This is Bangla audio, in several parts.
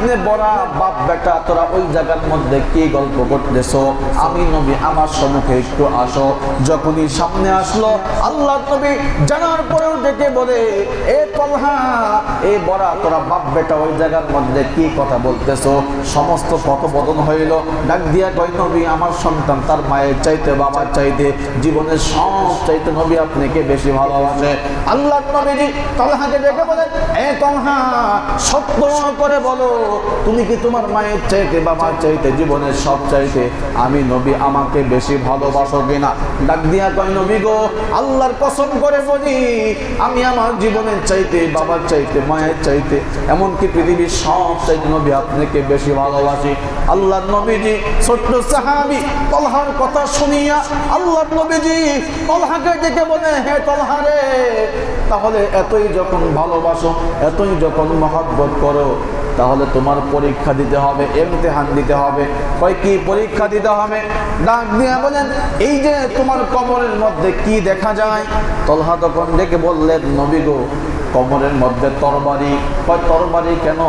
ইবনে বরা বাপ বেটা, তোরা ওই জায়গার মধ্যে কি গল্প করতেছ? আমি নবী, আমার সম্মুখে একটু আসো। যখনই সামনে আসলো আল্লাহ নবী জানার পরেও ডেকে বলে, এ তলহা, এ বরা তোরা বাপ বেটা, ওই জায়গার মধ্যে কি কথা বলতেছ? সমস্ত কথোপকথন হইল ডাক দিয়া কয়, নবী, আমার সন্তান, তার মায়ের চাইতে, বাবার চাইতে, জীবনের সব চাইতে নবী আপনাকে বেশি ভালোবাসে। আল্লাহ নবীজি তলহাকে ডেকে বলেন এ তলহা, সত্য করে বলো। তুমি কি তোমার মায়ের চাইতে বাবার চাইতে জীবনের সব চাইতে আমি নবী আমাকে বেশি ভালোবাসো কিনা? ডাক দিয়া কয়, নবী গো, আল্লাহর কসম করে বলি, আমি আমার জীবনের চাইতে, বাবার চাইতে, মায়ের চাইতে, এমনকি পৃথিবীর সব চাইতে নবী আপনাকে বেশি ভালোবাসি। আল্লাহ নবীজি, ছোট্ট সাহাবি, তলহার কথা শুনিয়া আল্লাহ নবীজি তলহাকে ডেকে বলে, হে তলহা রে, তাহলে এতই যখন ভালোবাসো, এতই যখন মহব্বত করো তাহলে তোমার পরীক্ষা দিতে হবে এমতেহান দিতে হবে। কয়, কি পরীক্ষা দিতে হবে? ডাক দিয়া বলেন, এই যে তোমার কবরের মধ্যে কি দেখা যায়? তলহা তখন ডেকে বললেন, নবী গো, কবরের মধ্যে তরবারি। কয়, তরবারি কেন?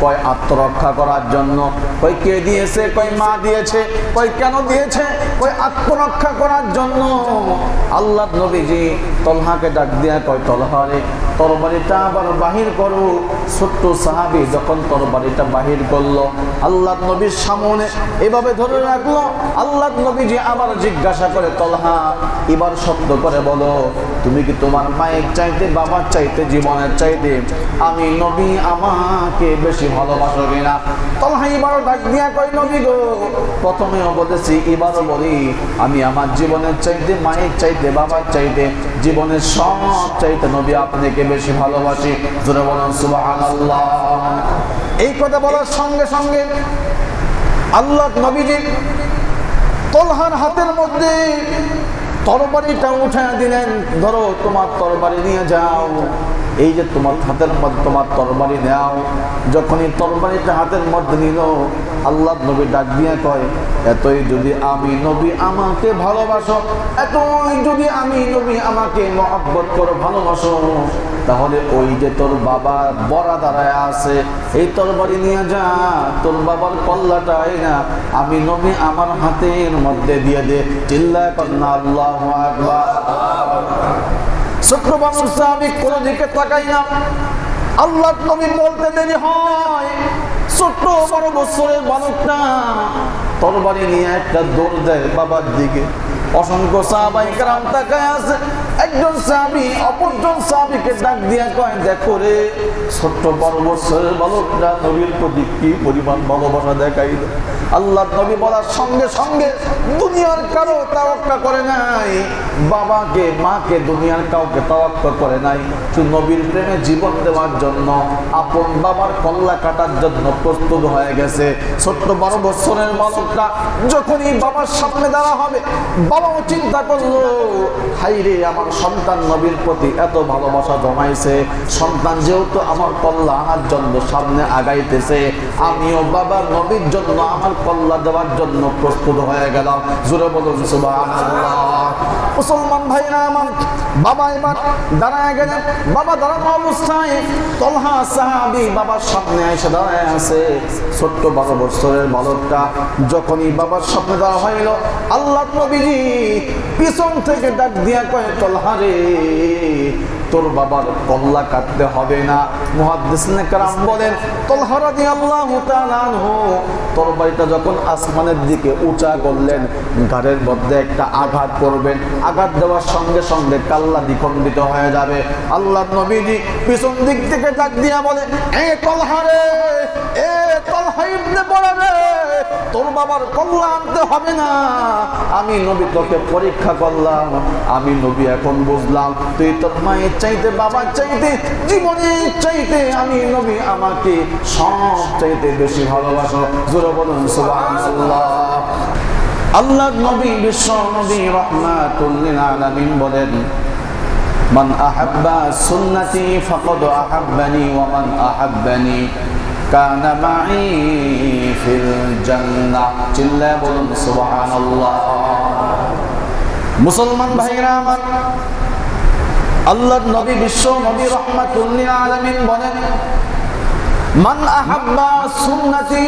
কয়, আত্মরক্ষা করার জন্য। কই কে দিয়েছে? কয়, মা দিয়েছে। কই কেন দিয়েছে? কই আত্মরক্ষা করার জন্য। আল্লাহ নবীজি তলহাকে ডাক দিয়া কয় তলহারে তরবারিটা আবার বাহির করো। ছোট্ট সাহাবি যখন তরবারিটা বাহির করল আল্লাহ নবীর সামনে এভাবে ধরে রাখল। আল্লাহ নবীজি আবার জিজ্ঞাসা করে, তলহা, এবার সত্য করে বলো, তুমি কি তোমার মায়ের চাইতে, বাবার চাইতে, জীবনের চাইতে, আমি নবী আমাকে বেশি ভালোবাসো কিনা? তলহা এবার ডাক দিয়া কয়, নবী গো প্রথমেও বলেছি এবারও বলি, আমি আমার জীবনের চাইতে, মায়ের চাইতে, বাবার চাইতে, জীবনের সব চাইতে নবী আপনাকে বেশি ভালোবাসি। জোরে বলুন এই কথা বলার সঙ্গে সঙ্গে আল্লাহ নবীজি তলহার হাতের মধ্যে তরবারিটা উঠে দিলেন, ধরো তোমার তরবারি নিয়ে যাও। এই যে তোমার হাতের মধ্যে তোমার তরবারি নেও যখনই তরবারিটা হাতের মধ্যে নিল, আল্লাহ নবী ডাক দিয়ে কয়, এতই যদি আমি নবী আমাকে ভালোবাসো, এতই যদি আমি নবী আমাকে মহব্বত করো ভালোবাসো, তাহলে ওই যে তোর বাবা বড়া দাঁড়ায় আছে, এই তরবারি নিয়ে যা, তোর বাবার কল্লাটা না আমি নবী আমার হাতের মধ্যে দিয়ে দে। চিল্লা কন্যা, আল্লাহ ছোট্ট মানুষ আমি কোনো দিকে তাকাই না আল্লাহ নবী বলতে দেরি হয়। ছোট্ট বড় বছরের বালকটা তরবারি নিয়ে একটা দৌড় দেয় বাবার দিকে। অসংখ্য সাহাবাই কারাম তাকায় আছে। একজন সাহাবি, অপরজন সাহাবিকে ডাক দিয়া কয়, দেখো রে, ছোট্ট বড় বছরের বালকটা নবীর প্রতি কি পরিমাণ ভালোবাসা দেখাই আল্লাহ নবী বলার সঙ্গে সঙ্গে দুনিয়ার কারও তাওয়াক্কা করে নাই, বাবাকে, মাকে দুনিয়ার কাউকে তাওয়াক্কা করে নাই। শুধু নবীর প্রেমে জীবন দেওয়ার জন্য, আপন বাবার কল্লা কাটার জন্য প্রস্তুত হয়ে গেছে। ছোট্ট বারো বছরের বালকটা যখনই বাবার সামনে দাঁড়া হবে, বাবাও চিন্তা করল হাই রে আমার সন্তান নবীর প্রতি এত ভালোবাসা জমাইছে। সন্তান যেহেতু আমার কল্যাণার জন্য সামনে আগাইতেছে আমিও বাবা নবীর জন্য, আমার কল্লা দেওয়ার জন্য প্রস্তুত হয়ে গেলাম। জুড়ে বলুন মুসলমান ভাইরা আমার বাবা এবার দাঁড়ায় গেলেন। বাবা দাঁড়ানো অবস্থায় তলহা সাহাবি বাবার সামনে এসে দাঁড়ায় আছে। ছোট্ট বারো বছরের বালকটা যখনই বাবার সামনে দেওয়া হইল আল্লাহ নবীজি পিছন থেকে ডাক দিয়া কয়ে, তলহা রে। তোর বাবার কল্লা কাটতে হবে না। মুহাদ্দিসনে কারাম বলেন তলহারা দিয়ে আল্লাহ তোর বাড়িটা যখন আসমানের দিকে উঁচা করলেন ঘাড়ের মধ্যে একটা আঘাত করবেন। আঘাত দেওয়ার সঙ্গে সঙ্গে কাল্লা দ্বিখণ্ডিত হয়ে যাবে। আল্লাহ নবীজি পিছন দিক থেকে ডাক দিয়া বলে, এ তলহারে এ তলহা ইবনে বড় তোর বাবার কল্লা আনতে হবে না। আমি নবী তোকে পরীক্ষা করলাম, আমি নবী এখন বুঝলাম, তুই তোর মায়ের চাইতে, বাবার চাইতে, জীবনের চাইতে আমি নবী আমাকে সব চাইতে বেশি ভালোবাসো। জোরে বলুন, সুবহানাল্লাহ। আল্লাহ নবী, বিশ্ব নবী রহমাতুল্লিল আলামিন বলেন, মান আহাব্বা সুন্নতি ফাকাদ আহাব্বানি ওয়া মান আহাব্বানি কানা মাই ফিল জান্নাহ। চিল্লা বলুন, সুবহানাল্লাহ। মুসলমান ভাইরা আমার আল্লাহ নবী বিশ্ব নবী রহমাতুল্লিল আলামিন বলেন, মান আহাব্বা সুন্নতি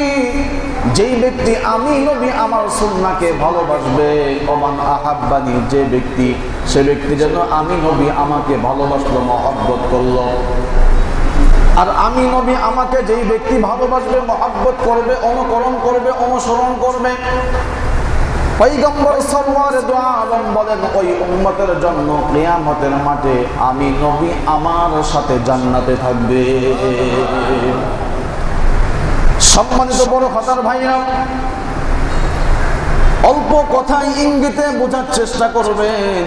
যেই ব্যক্তি আমি নবী আমার সুন্নাকে ভালোবাসবে, ওমান আহাব্বানি যে ব্যক্তি সে ব্যক্তি যেন আমি নবী আমাকে ভালোবাসলো, মহব্বত করল। আর আমি নবী আমাকে যেই ব্যক্তি ভালোবাসবে, মহাব্বত করবে, অনুকরণ করবে, অনুসরণ করবে দোয়া আলম আমি নবী আমার সাথে জান্নাতে থাকবে। বড় অল্প কথায় ইঙ্গিতে বোঝার চেষ্টা করবেন।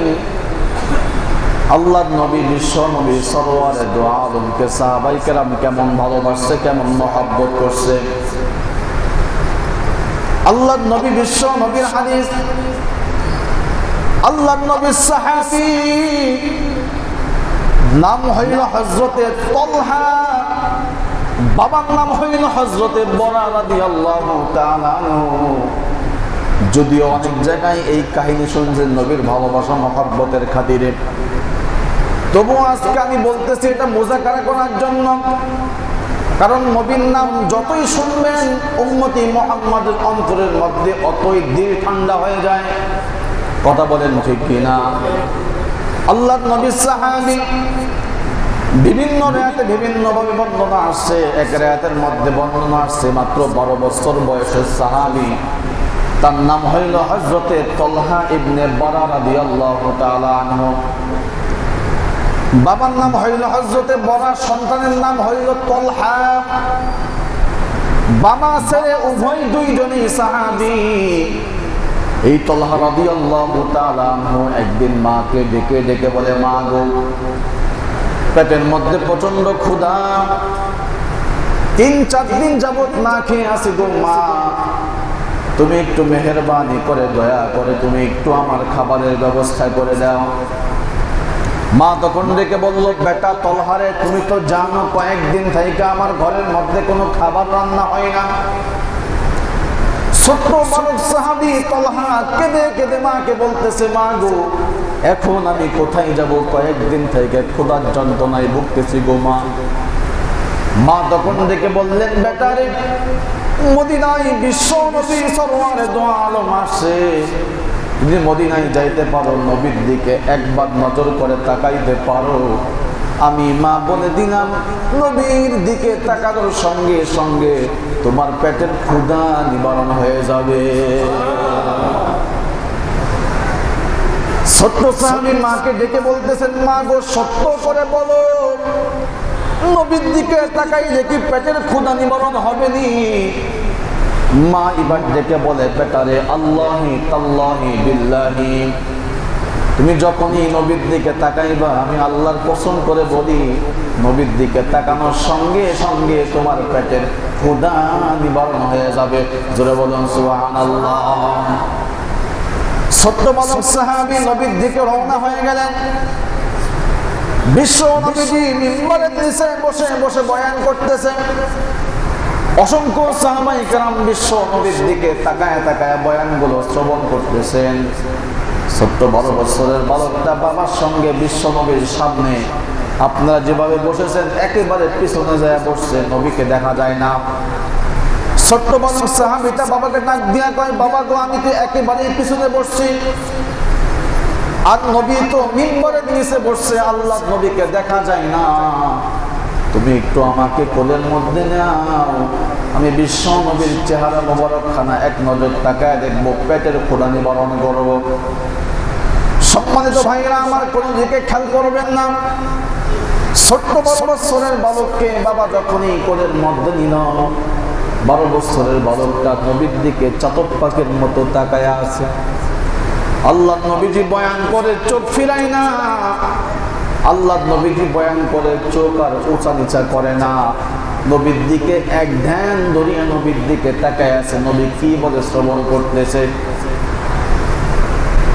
আল্লাহ নবী, বিশ্ব নবী সরোয়ারে দোয়া আলমকে সাহাবাই কেরাম কেমন ভালোবাসছে, কেমন মহাব্বত করছে। আল্লাহ নবী বিশ্ব নবীর হাদিস আল্লাহ নবীর সাহাবি, নাম হইল হজরতে তলহা, বাবার নাম হইল হজরতে বরা রাদিয়াল্লাহু তাআলা আনহু। যদিও অনেক জায়গায় এই কাহিনী শুনছেন নবীর ভালোবাসা, মহাব্বতের খাতিরে। তবু আজকে আমি বলতেছি এটা মোজাকারা করার জন্য। কারণ নবীর নাম যতই শুনবেন, উম্মতি মোহাম্মদের অন্তরের মধ্যে অতই দিল ঠান্ডা হয়ে যায়। কথা বলেন ঠিক কিনা? আল্লাহ নবী সাহাবি বিভিন্ন রেয়াতে বিভিন্ন ভাবে বর্ণনা আসছে। এক রেয়াতের মধ্যে বর্ণনা আসছে, মাত্র বারো বছর বয়সের সাহাবি। তার নাম হইল হজরতে তলহা ইবনে বারা রাদিয়াল্লাহু তাআলা আনহু। বাবার নাম হইল হজরতে বড়া, সন্তানের নাম হইল তলহা। বাবা ছেলে উভয় দুইজনই সাহাবি। এই তলহা রবি একদিন মাকে ডেকে ডেকে বলে, মা গো, পেটের মধ্যে প্রচণ্ড ক্ষুধা। তিন চার দিন যাবত না খেয়ে আসি গো মা। তুমি একটু মেহরবানি করে, দয়া করে তুমি একটু আমার খাবারের ব্যবস্থা করে দাও। মা তখন ডেকে বলল, বেটা তলহারে, তুমি তো জানো কয়েকদিন থেকে আমার ঘরের মধ্যে কোনো খাবার রান্না হয় না। ছোট্ট কেঁদে মা গো, এখন আমি কোথায় যাব? কয়েকদিন থেকে ক্ষুধার যন্ত্রণায় ভুগতেছি গো মা। মা তখন বললেন বিশ্ব সরোয়ারে দোয়া আলম আসে যদি মদিনায় যাইতে পারো, নবীর দিকে একবার নজর করে তাকাইতে পারো। আমি মা বলে দিলাম, নবীর দিকে তাকানোর সঙ্গে সঙ্গে তোমার পেটের ক্ষুধা নিবারণ হয়ে যাবে। ছোট্ট সাহাবি মাকে ডেকে বলতেছেন, মা গো, সত্য করে বলো, নবীর দিকে তাকাই দেখি পেটের ক্ষুধা নিবারণ হবে নি? মা এবার ডেকে বলে, বেটারে, আল্লাহি তাল্লাহি বিল্লাহি। তুমি যখনই নবীর দিকে তাকাইবা, আমি আল্লাহর পছন্দ করে বলি, নবীর দিকে তাকানোর সঙ্গে সঙ্গে তোমার পেটের ক্ষুধা নিবারণ হয়ে যাবে। জোরে বলুন, সুবহানাল্লাহ। ছোট্ট বালক সাহাবী নবীর দিকে রওনা হয়ে গেলেন। বিশ্ব নবীজি মিম্বরের নিচে বসে বসে বয়ান করতেছেন অসংখ্য সাহাবাই কেরাম বিশ্ব নবীর দিকে তাকায় তাকায় বয়ানগুলো শ্রবণ করতেছেন। ছোট্ট বারো বছরের বালকটা বাবার সঙ্গে বিশ্ব নবীর সামনে। আপনারা যেভাবে বসেছেন, একেবারে পিছনে যায় বসছে, নবীকে দেখা যায় না। ছোট্ট বালক সাহাবিটা বাবাকে ডাক দিয়া কয়, বাবা গো, আমি তো একেবারেই পিছনে বসছি। আর নবী তো মিম্বরের নিচে বসছে, আল্লাহ নবীকে দেখা যায় না। তুমি একটু আমাকে কোলের মধ্যে নাও। আমি বিশ্ব নবীর চেহারা মোবারকখানা এক নজর তাকায় দেখব, পেটের খোড়া নিবারণ করব। সম্মানিত ভাইরা আমার কোন দিকে খেয়াল করবেন না। ছোট্ট বারো বছরের বালককে বাবা যখনই কোলের মধ্যে নিল, বারো বছরের বালকটা নবীর দিকে চাতক পাখির মতো তাকায় আছে। আল্লাহ নবীজি বয়ান করে, চোখ ফিরাই না। আল্লাহ নবীজি বয়ান করে, চোখ আর উঁচা নিচা করে না। নবীর দিকে এক ধ্যান ধরিয়া নবীর দিকে তাকায় আছে। নবী কি বলে শ্রবণ করতেছে?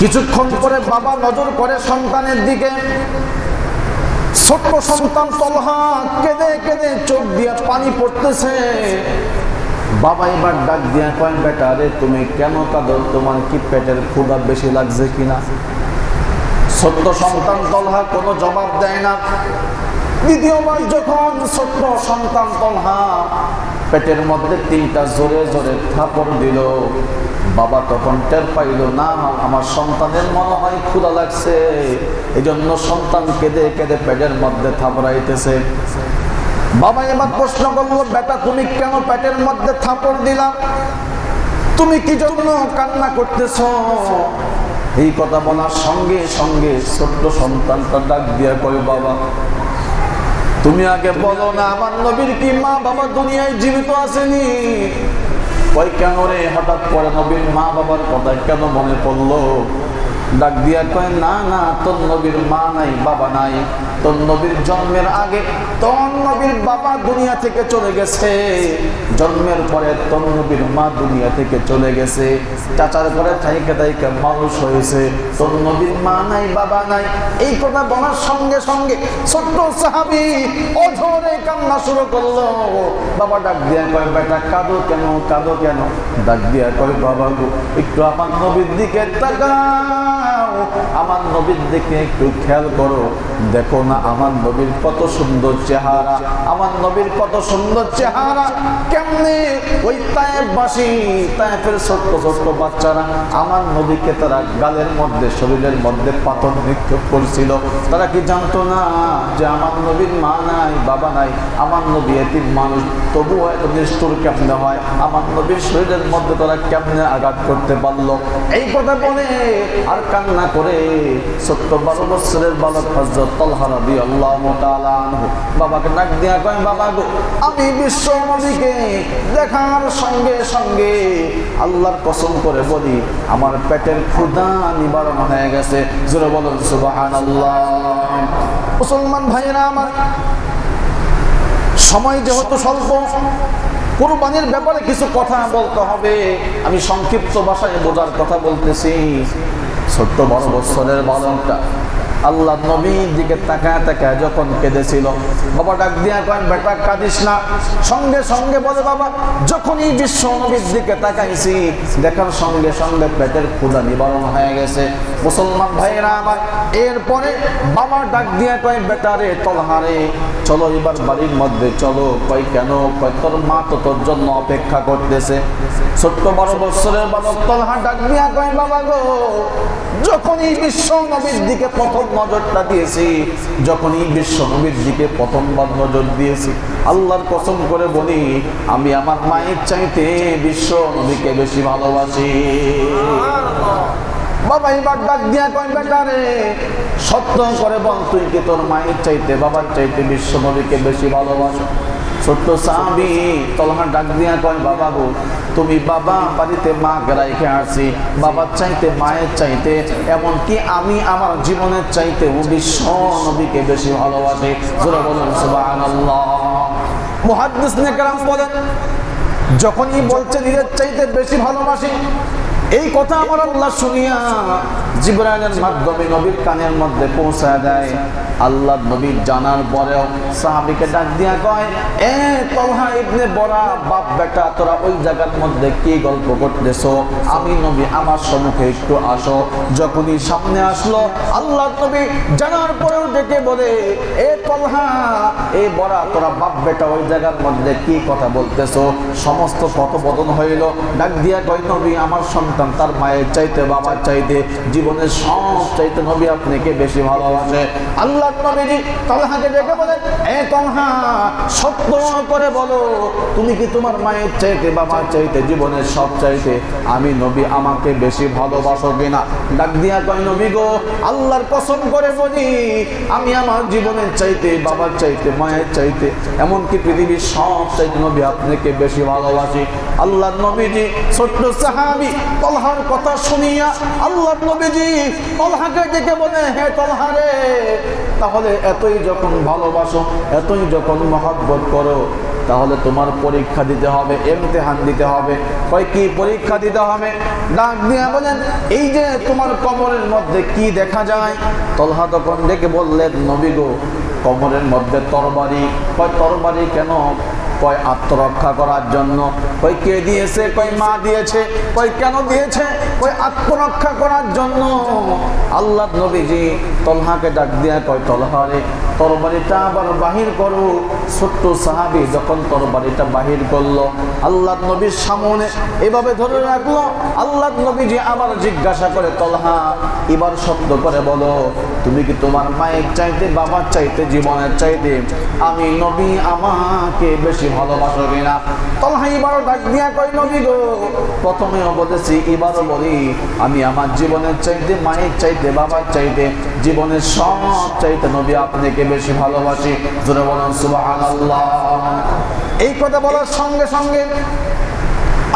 কিছুক্ষণ পরে বাবা নজর করে সন্তানের দিকে। ছোট্ট সন্তান তলহা কেঁদে কেঁদে চোখ দিয়ে পানি পড়তেছে। বাবা এবার ডাক দিয়া কয়েন বেটা রে, তুমি কেন কাঁদো? তোমার কি পেটের ক্ষুধা বেশি লাগছে কিনা? সত্য সন্তান তলহা কোনো জবাব দেয় না। দ্বিতীয়বার যখন ছোট্ট সন্তান তলহা পেটের মধ্যে তিনটা জোরে জোরে থাপড় দিল, বাবা তখন টের পাইল, না, আমার সন্তানের মনে হয় ক্ষুধা লাগছে। এই জন্য সন্তান কেঁদে কেঁদে পেটের মধ্যে থাপড়াইতেছে। বাবা এবার প্রশ্ন করল, বেটা, তুমি কেন পেটের মধ্যে থাপড় দিলাম তুমি কি জন্য কান্না করতেছ? এই কথা বলার সঙ্গে সঙ্গে ছোট্ট সন্তানটা ডাক দিয়া কয় বাবা তুমি আগে বলো না আমার নবীর কি মা বাবা দুনিয়ায় জীবিত আসেনি ওই কেন রে? হঠাৎ করে নবীর মা বাবার কথা কেন মনে পড়ল? ডাক দিয়া কয় না না তোর নবীর মা নাই বাবা নাই। তোর নবীর জন্মের আগে তোর নবীর বাবা দুনিয়া থেকে চলে গেছে। জন্মের পরে তোর নবীর মা দুনিয়া থেকে চলে গেছে। চাচার করে থাইকে থাইকে মানুষ হয়েছে। তোর নবীর মা নাই, বাবা নাই। এই কথা বলার সঙ্গে সঙ্গে ছোট্ট সাহাবি অঝরে কান্না শুরু করল। বাবা ডাক দিয়া কয়, বেটা, কাঁদো কেন? কাঁদো কেন? ডাক দিয়া কয়, বাবা গো, একটু আমার নবীর দিকে তাকাও আমার নবীর দিকে একটু খেয়াল করো। দেখো না, আমার নবীর কত সুন্দর চেহারা, আমার নবীর কত সুন্দর চেহারা। কেমনে ওই তায়েববাসী তায়েফের ছোট্ট ছোট্ট বাচ্চারা, আমার নবীকে তারা গালের মধ্যে, শরীরের মধ্যে পাথর নিক্ষেপ করছিল। তারা কি জানতো না যে আমার নবীর মা নাই, বাবা নাই? আমার নবী এতিম মানুষ, তবুও এত নিষ্ঠুর কেমনে হয়? আমার নবীর শরীরের মধ্যে তারা কেমনে আঘাত করতে পারল? এই কথা বলে আর কান্না করে সত্য বারো বছরের বালক হজরত তলহা রাদি আল্লাহ বাবাকে ডাক দিয়া কয়, বাবা গো, আমি বিশ্ব নবীকে দেখার সঙ্গে সঙ্গে আল্লাহর কসম করে বলি, আমার পেটের ক্ষুধা নিবারণ হয়ে গেছে। জোরে বলুন সুবাহান মুসলমান ভাইয়েরা আমার, সময় যেহেতু স্বল্প, কোরবানির ব্যাপারে কিছু কথা বলতে হবে। আমি সংক্ষিপ্ত ভাষায় বোঝার কথা বলতেছি। ছোট্ট বড় বৎসরের বালকটা আল্লাহ নবীর দিকে তাকায় তাকায় যখন কেঁদেছিল, বাবা ডাক দিয়া কয়, বেটা, কাঁদিস না। সঙ্গে সঙ্গে বলে, বাবা, যখনই বিশ্ব নবীর দিকে তাকাইছি দেখার সঙ্গে সঙ্গে পেটের ক্ষুদা নিবারণ হয়ে গেছে। মুসলমান ভাইয়েরা আমার, এরপরে বাবা ডাক দিয়া কয়েন বেটারে তলহারে চলো এবার বাড়ির মধ্যে, চলো, কয় কেন, কয় তোর মা তো তোর জন্য অপেক্ষা করতেছে। ছোট্ট বারো বছরের বালক তলহা ডাক দিয়া কয়, বাবা গো, যখনই বিশ্ব নবীর দিকে প্রথম নজরটা দিয়েছি, যখনই বিশ্ব নবীর দিকে প্রথমবার নজর দিয়েছি, আল্লাহর কসম করে বলি, আমি আমার মায়ের চাইতে বিশ্ব নবীকে বেশি ভালোবাসি। ডাক দিয়া করে বল তুই কি তোর মায়ের চাইতে, বাবার চাইতে বিশ্ব নবীকে বেশি ছোট্ট ডাক দিয়া বাবা গো, তুমি বাবা বাড়িতে মা গেরাইকে আসছি বাবার চাইতে, মায়ের চাইতে, এমনকি আমি আমার জীবনের চাইতে বিশ্ব নবীকে বেশি ভালোবাসি। জোরে বলুন বলেন, যখনই বলছে নিজের চাইতে বেশি ভালোবাসি এই কথা আমার আল্লাহ শুনিয়া জিব্রাইলের মাধ্যমে নবীর কানের মধ্যে পৌঁছায় দেয়। আল্লাহ নবীর জানার পরেও সাহাবিকে ডাক দিয়া কয়, এ তলহা ইবনে বড়া বাপ বেটা, তোরা ওই জায়গার মধ্যে কি গল্প করতেছো? আমি নবী, আমার সম্মুখে একটু আসো। যখনই সামনে আসলো, আল্লাহ নবী জানার পরেও ডেকে বলে, এ তলহা এ বড়া তোরা বাপ বেটা, ওই জায়গার মধ্যে কি কথা বলতেছো? সমস্ত কথোপকথন হইল। ডাক দিয়া কয়, নবী, আমার সন্তান তার মায়ের চাইতে, বাবার চাইতে জীবনের সব চাইতে নবী আপনাকে বেশি ভালোবাসে। আল্লাহ নবীজি তলহাকে ডেকে বলেন, এ তলহা সত্য করে বলো, তুমি কি তোমার মায়ের চাইতে বাবার চাইতে জীবনের সব চাইতে আমি নবী আমাকে বেশি ভালোবাসো কিনা? ডাক দিয়া কয়, নবী গো, আল্লাহর কসম করে বলি, আমি আমার জীবনের চাইতে, বাবার চাইতে, মায়ের চাইতে এমনকি পৃথিবীর সব চাইতে নবী আপনাকে বেশি ভালোবাসি। আল্লাহ নবীজি ছোট্ট সাহাবি তলহার কথা শুনিয়া আল্লাহ নবীজি তাহলে এতই যখন ভালোবাসো, এতই যখন মহাব্বত করো, তাহলে তোমার পরীক্ষা দিতে হবে এমতেহান দিতে হবে। কয়, কি পরীক্ষা দিতে হবে? ডাক দিয়া বলেন, এই যে তোমার কবরের মধ্যে কি দেখা যায়? তলহা তখন ডেকে বললেন, নবী গো, কবরের মধ্যে তরবারি। কয়, তরবারি কেন? কয় আত্মরক্ষা করার জন্য? কই কে দিয়েছে? কই মা দিয়েছে? কই কেন দিয়েছে? কই আত্মরক্ষা করার জন্য? আল্লাহ নবীজি তলহাকে ডাক দিয়া কয় তলহারে তরবারিটা আবার বাহির করো। ছোট্ট সাহাবি যখন তরবারিটা বাহির করল আল্লাহ নবীর সামনে এভাবে ধরে রাখল। আল্লাহ নবী যে আবার জিজ্ঞাসা করে, তলহা, এবার শব্দ করে বলো, তুমি কি তোমার মায়ের চাইতে, বাবার চাইতে, জীবনের চাইতে, আমি নবী আমাকে বেশি ভালোবাসো কিনা? তলহা এবারও ডাক দিয়া কই নবী গো প্রথমেও বলেছি, এবারও বলি, আমি আমার জীবনের চাইতে, মায়ের চাইতে, বাবার চাইতে, জীবনের সব চাইতে নবী আপনাকে বেশি ভালোবাসি। জোরে বলুন, সুবহানাল্লাহ। এই কথা বলার সঙ্গে সঙ্গে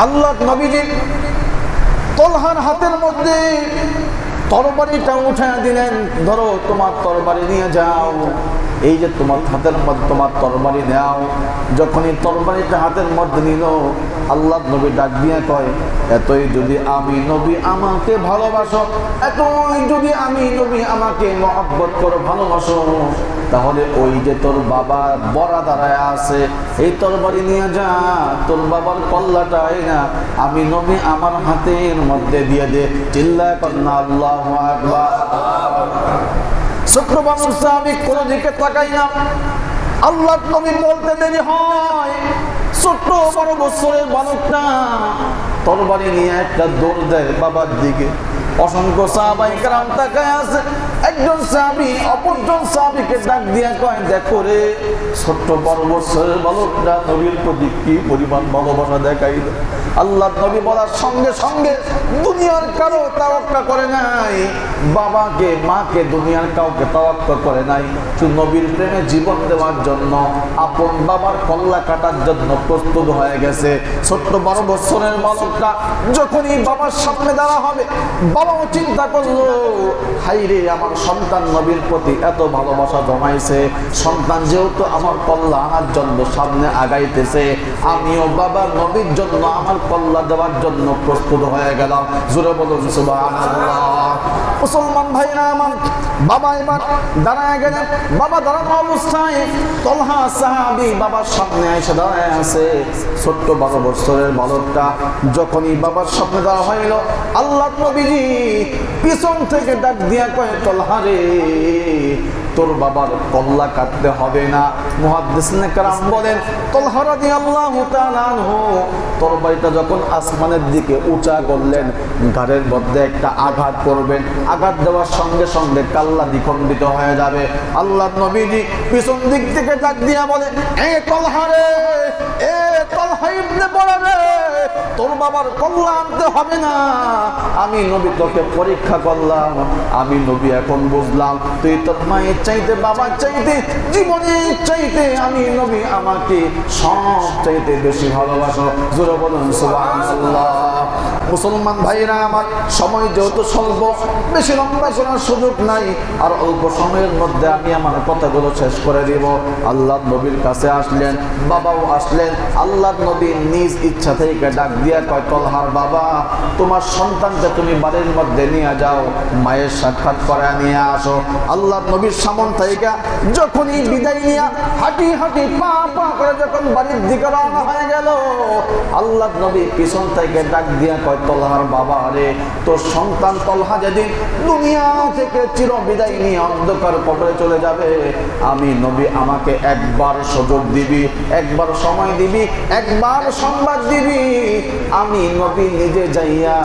আল্লাহ নবীজি তলহার হাতের মধ্যে তরবারিটা উঠে দিলেন। ধরো, তোমার তরবারি নিয়ে যাও। এই যে তোমার হাতের মধ্যে তোমার তরবারি নেও যখনই তরবারিটা হাতের মধ্যে নিল, আল্লাহ নবী ডাক দিয়ে কয়, এতই যদি আমি নবী আমাকে ভালোবাসো, এতই যদি আমি নবী আমাকে মহব্বত করো ভালোবাসো। তাহলে ওই যে তোর বাবা বড়া দাঁড়ায় আছে, এই তরবারি নিয়ে যা, তোর বাবার কল্লাটা না, আমি নবী আমার হাতের মধ্যে দিয়ে দে, চিল্লা কন্যা আল্লাহ ছোট্ট মানুষ আমি কোনো দিকে তাকাই না আল্লাহ নবী বলতে দেরি হয় ছোট্ট বড় বছরের বালকটা তরবারি নিয়ে একটা দৌড় দেয় বাবার দিকে। অসংখ্য সাহাবাই কারাম তাকায় আছে একজন সাহাবি, অপরজন সাহাবিকে ডাক দিয়া কয়, দেখো রে, ছোট্ট বড় বছরের বালকটা নবীর প্রতি কি পরিমাণ ভালোবাসা দেখাই আল্লাহ নবী বলার সঙ্গে সঙ্গে দুনিয়ার কারও তাওয়াক্কা করে নাই, বাবাকে, মাকে দুনিয়ার কাউকে তাওয়াক্কা করে নাই। নবীর প্রেমে জীবন দেওয়ার জন্য, আপন বাবার কল্লা কাটার জন্য প্রস্তুত হয়ে গেছে। ছোট্ট বারো বছরের বালকটা যখনই বাবার সামনে দাঁড়া হবে, বাবাও চিন্তা করল হাইরে আমার সন্তান নবীর প্রতি এত ভালোবাসা জমাইছে, সন্তান যেহেতু আমার কল্লা আনার জন্য সামনে আগাইতেছে, আমিও বাবা নবীর জন্য আমার কল্লা দেওয়ার জন্য প্রস্তুত হয়ে গেলাম। জোরে বলুন মুসলমান ভাইরা আমার, বাবা এবার দাঁড়ায় গেলেন। বাবা দাঁড়ানো অবস্থায় তলহা সাহাবি বাবার সামনে এসে দাঁড়ায় আছে। ছোট্ট বারো বছরের বালকটা যখনই বাবার সামনে দেওয়া হইল আল্লাহ নবীজি পিছন থেকে ডাক দিয়া কয়ে তলহা রে তোর বাবার কল্লা কাটতে হবে না। মুহাদ্দিসনে কারাম বলেন, তলহা রাদিয়াল্লাহু তাআলা আনহু, তোর বাড়িটা যখন আসমানের দিকে উঁচা করলেন ঘাড়ের মধ্যে একটা আঘাত করবেন। আঘাত দেওয়ার সঙ্গে সঙ্গে কাল্লা দ্বিখণ্ডিত হয়ে যাবে। আল্লাহ নবীজি পিছন দিক থেকে ডাক দিয়া বলে, এ তলহা রে মুসলমান ভাইরা, আমার সময় যেহেতু স্বল্প, বেশি লম্বা করার সুযোগ নাই, আর অল্প সময়ের মধ্যে আমি আমার কথাগুলো শেষ করে দিব। আল্লাহ নবীর কাছে আসলেন, বাবাও আসলেন আল্লাহ নবী নিজ ইচ্ছা থেকে ডাক দিয়া কয়, তলহার বাবা, তোমার সন্তানকে তুমি বাড়ির মধ্যে নিয়ে যাও, মায়ের সাক্ষাৎ করে নিয়ে আসো। আল্লাহ নবীর সামন থেকে যখনই বিদায় নিয়ে হাঁটি হাঁটি পা পা করে যখন বাড়ির দিকে রওনা হয়ে গেল আল্লাহ নবী পিছন থেকে ডাক দিয়া কয়, তলহার বাবা রে, তোর সন্তান তলহা যেদিন দুনিয়া থেকে চির বিদায় নিয়ে অন্ধকার কবরে চলে যাবে, আমি নবী আমাকে একবার সুযোগ দিবি, একবার সময় দিবি, একবার সংবাদ দিবি। আমি নবী নিজে যাইয়া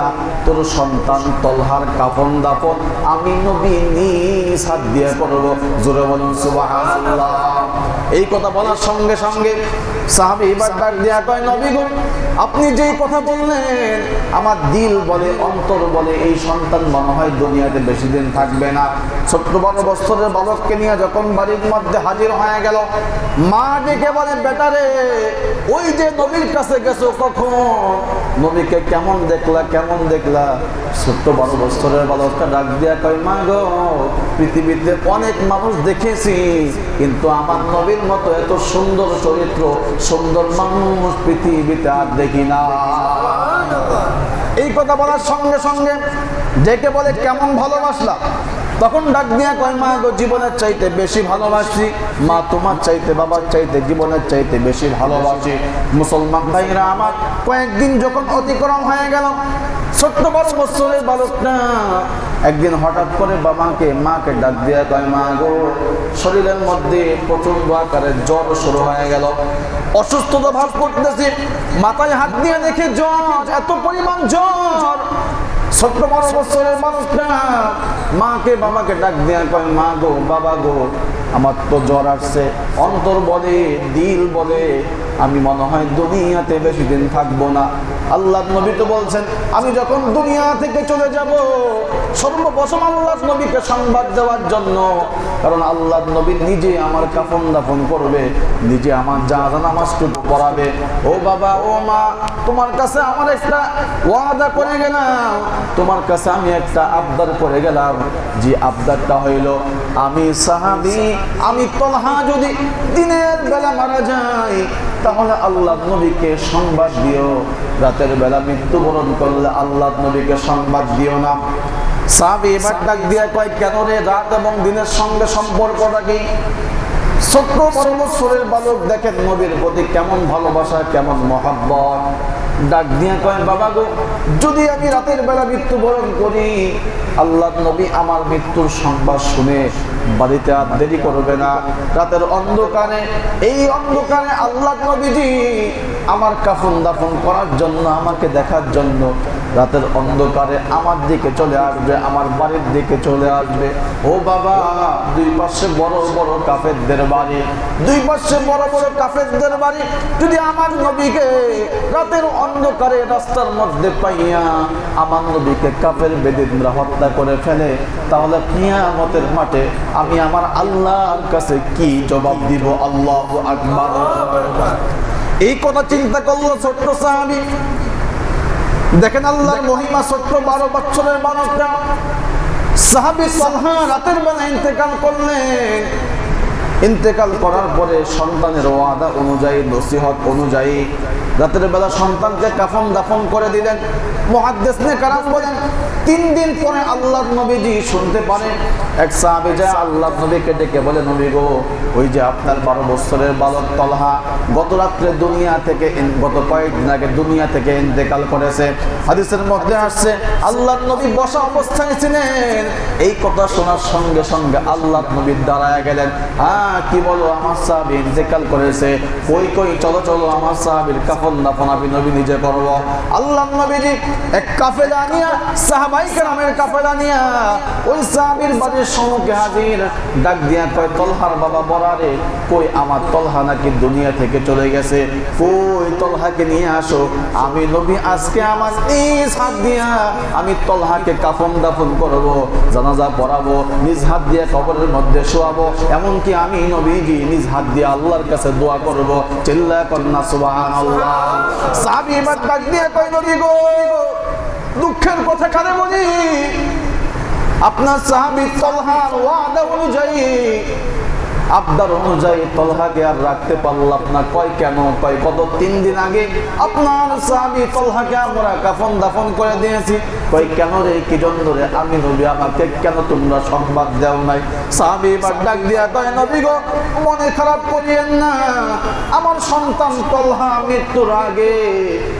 তোর সন্তান তলহার কাফন দাফন, আমি নবী নিজ হাত দিয়ে করব। জোরে বলুন এই কথা বলার সঙ্গে সঙ্গে আপনি যেই কথা বললেন, আমার দিল বলে, অন্তর বলে, এই সন্তান মনে হয় দুনিয়াতে বেশি দিন থাকবে না। ছোট্ট বড় বছরের বালককে নিয়ে যখন বাড়ির মধ্যে হাজির হয়ে গেল, মা ডেকে বলে বেটারে ওই যে নবীর কাছে গেছো কখন? নবীকে কেমন দেখলা কেমন দেখলা? ছোট্ট বড় বছরের বালকটা ডাক দিয়া কয়, মা গো, পৃথিবীতে অনেক মানুষ দেখেছি, কিন্তু আমার নবীর মতো এত সুন্দর চরিত্র, সুন্দর মানুষ পৃথিবীতে আর দেখি না। এই কথা বলার সঙ্গে সঙ্গে ডেকে বলে, কেমন ভালোবাসলা? তখন ডাক দিয়া কয়, মা গো, জীবনের চাইতে বেশি ভালোবাসি। মা, তোমার চাইতে, বাবার চাইতে, জীবনের চাইতে বেশি ভালোবাসি। মুসলমান ভাইরা আমার, কয়েকদিন যখন অতিক্রম হয়ে গেল, ছোট্ট বড় বছরের বালকটা একদিন হঠাৎ করে বাবাকে, মাকে ডাক দিয়া কয়, মা গো, শরীরের মধ্যে প্রচণ্ড আকারে জ্বর শুরু হয়ে গেল। অসুস্থতা ভাব করতেছি। মাথায় হাত দিয়ে দেখে জ্বর, এত পরিমাণ জ্বর। বড় বছরের মানুষটা মাকে বাবাকে ডাক দেওয়া কয় মা গো, বাবা গো, আমার তো জ্বর আসছে। অন্তর বলে, দিল বলে আমি মনে হয় দুনিয়াতে বেশি দিন থাকব না। আল্লাহ নবী তো বলছেন, আমি যখন দুনিয়া থেকে চলে যাব, সর্বপ্রথম আল্লাহ নবীকে সংবাদ দেওয়ার জন্য। কারণ আল্লাহ নবী নিজে আমার কাফন দাফন করবে, নিজে আমার জাহাজা নামাজটুকু পড়াবে। ও বাবা, ও মা, তোমার কাছে আমার একটা ওয়াদা করে গেলাম। তোমার কাছে আমি একটা আবদার করে গেলাম, যে আবদারটা হইল, আমি সাহাবি, আমি তলহা যদি দিনের বেলা মারা যাই তাহলে আল্লাহ নবীকে সংবাদ দিও। রাতের বেলা মৃত্যুবরণ করলে আল্লাহ নবীকে সংবাদ দিও না। সাহাবি এবার ডাক দিয়ে কয়, কেন রে রাত এবং দিনের সঙ্গে সম্পর্কটা কি? ছোট্ট বড় বালক দেখেন নবীর প্রতি কেমন ভালোবাসা, কেমন মহাব্বত। ডাক দিয়ে কয়, বাবা গো, যদি আমি রাতের বেলা মৃত্যুবরণ করি, আল্লাহ নবী আমার মৃত্যুর সংবাদ শুনে বাড়িতে আর দেরি করবে না। রাতের অন্ধকারে এই অন্ধকারে আল্লাহ নবীজি আমার কাফন দাফন করার জন্য, আমাকে দেখার জন্য রাতের অন্ধকারে আমার দিকে চলে আসবে, আমার বাড়ির দিকে চলে আসবে। ও বাবা, দুই পাশে বড় বড় কাফেরদের বাড়ি, দুই পাশে বড় বড় কাফেরদের বাড়ি, যদি আমার নবীকে রাতের অন্ধকারে রাস্তার মধ্যে পাইয়া আমার নবীকে কাফের বেদিনরা হত্যা করে ফেলে, তাহলে কিয়ামতের মাঠে আমি আমার আল্লাহর কাছে কি জবাব দিব? আল্লাহ আকবার। এই কথা চিন্তা করল ছোট্ট সাহাবি। দেখেন আল্লাহর মহিমা ছোট্ট বারো বছরের মানুষটা সাহাবি সালহা রাতের বেলা ইন্তেকাল করলেন ইন্তেকাল করার পরে সন্তানের ওয়াদা অনুযায়ী, নসিহত অনুযায়ী রাতের বেলা সন্তানকে কাফন দাফন করে দিলেন মহাদ্দেশ কারাম বলেন, তিন দিন পরে আল্লাহ নবীজি শুনতে পারেন। এক সাহাবি যায় আল্লাহ নবীকে ডেকে বলে, নবী গো, ওই যে আপনার বারো বছরের বালক তলহা গত রাত্রে দুনিয়া থেকে গত কয়েকদিন আগে দুনিয়া থেকে ইন্তেকাল করেছে। হাদিসের মধ্যে আসছে আল্লাহ নবী বসা অবস্থায় ছিলেন। এই কথা শোনার সঙ্গে সঙ্গে আল্লাহ নবীর দাঁড়ায় গেলেন। হ্যাঁ কি বলো আমার সাহাবি ইন্তেকাল করেছে? কই কই, চলো চলো আমার সাহাবির কাফন নবী দুনিয়া থেকে চলে গেছে? কই তলহাকে নিয়ে আসো। আমি নবী আজকে আমার নিজ হাত দিয়া, আমি তলহাকে কাফন দাফন করব, জানাজা পড়াবো, নিজ হাত দিয়ে কবরের মধ্যে শোয়াবো, এমনকি আমি নবীজি নিজ হাত দিয়ে আল্লাহর কাছে দোয়া করব। চিল্লা কন্যা সুবাহান আল্লাহ সাহাবি এবার ডাক দিয়ে কয়, নবী গো, দুঃখের কথা কানে বলি। আপনার সাহাবি তলহার ওয়াদা অনুযায়ী আবদার অনুযায়ী তলহাকে আর রাখতে পারলাম না। কয় কেন? কয় কত তিন দিন আগে আপনার সাহাবি তলহাকে আমরা কাফন দাফন করে দিয়েছি। কয়, কেন রে? কি জন্য রে? আমি নবী, আমাকে কেন তোমরা সংবাদ দেও নাই? সাহাবি এবার ডাক দিয়া কয়, নবী গো, মনে খারাপ করিয়েন না। আমার সন্তান তলহা মৃত্যুর আগে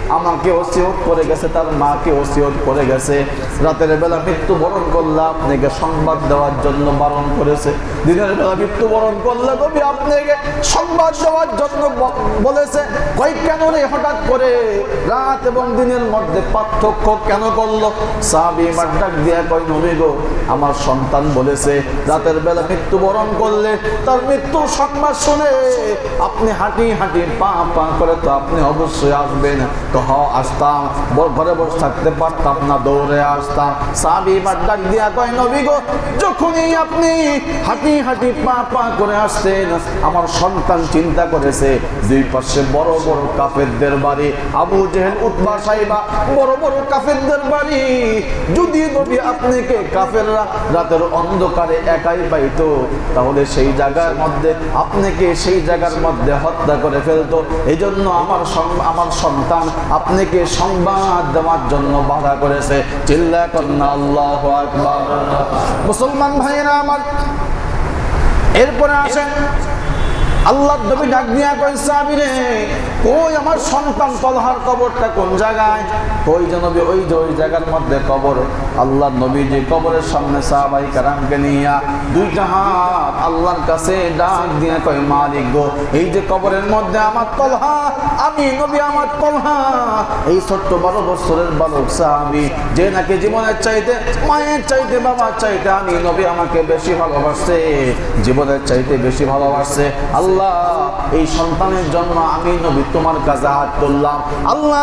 আমাকে ওসিয়ত করে গেছে, তার মাকে ওসিয়ত করে গেছে। রাতের বেলা মৃত্যুবরণ করলে, আপনাকে সংবাদ দেওয়ার জন্য বারণ করেছে। দিনের বেলা মৃত্যুবরণ আপনাকে সংবাদ দেওয়ার জন্য বলেছে। কেন হঠাৎ করে রাত এবং দিনের মধ্যে পার্থক্য কেন করল? ডাক দিয়া গো, আমার সন্তান বলেছে, রাতের বেলা মৃত্যুবরণ করলে তার মৃত্যুর সংবাদ শুনে আপনি হাঁটি হাঁটি পা পা করে তো আপনি অবশ্যই আসবেন। তো হ আসতাম। ঘরে বসে থাকতে পারতাম না, দৌড়ে আসতাম। সাবি এবার ডাক দিয়া কয়, নবী গো, যখনই আপনি হাঁটি হাঁটি পা পা করে আসতেন আমার সন্তান চিন্তা করেছে, দুই পাশে বড় বড় কাফেরদের বাড়ি, আবু জেহেল উৎবা সাইবা, বড় বড় কাফেরদের বাড়ি। যদি নবী আপনাকে কাফেররা, রাতের অন্ধকারে একাই পাইতো তাহলে সেই জায়গার মধ্যে আপনাকে সেই জায়গার মধ্যে হত্যা করে ফেলতো? এই জন্য আমার আমার সন্তান আপনাকে সংবাদ দেওয়ার জন্য বাধা করেছে? চিল্লা কন্যা, আল্লাহ মুসলমান ভাইয়েরা আমার এরপরে আসেন আল্লাহ নবী ডাক দিয়া কই সাহাবীরে ওই আমার সন্তান তলহার কবরটা কোন জায়গায়? ওই যে নবী, ওই যে ওই জায়গার মধ্যে কবর। আল্লাহ নবী যে কবরের সামনে সাহাবাই কারামকে নিয়া দুইটা হাত আল্লাহর কাছে ডাক দিয়া কই মালিক গো, এই যে কবরের মধ্যে আমার তলহা, আমি নবী আমার তলহা, এই ছোট্ট বারো বছরের বালক সাহাবি, যে নাকি জীবনের চাইতে, মায়ের চাইতে, বাবার চাইতে আমি নবী আমাকে বেশি ভালোবাসছে জীবনের চাইতে বেশি ভালোবাসছে আল্লাহ এই সন্তানের জন্য আমি নবী তোমার কাছে হাত তুললাম। আল্লাহ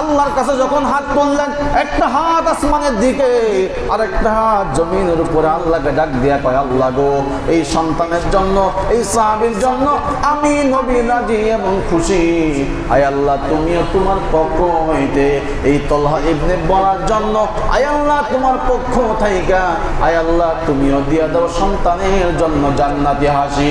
আল্লাহর কাছে যখন হাত তুললেন, একটা হাত আসমানের দিকে আর একটা হাত জমিনের উপরে আল্লাহকে ডাক দিয়া কয়, আল্লাহ গো, এই সন্তানের জন্য, এই সাহাবীর জন্য আমি নবী রাজি এবং খুশি। আয় আল্লাহ, তুমিও তোমার পক্ষ হইতে এই তলহা ইবনে বলার জন্য, আয় আল্লাহ, তোমার পক্ষ থাইকা। আয় আল্লাহ, তুমিও দিয়া দাও সন্তানের জন্য জান্নাতি হাসি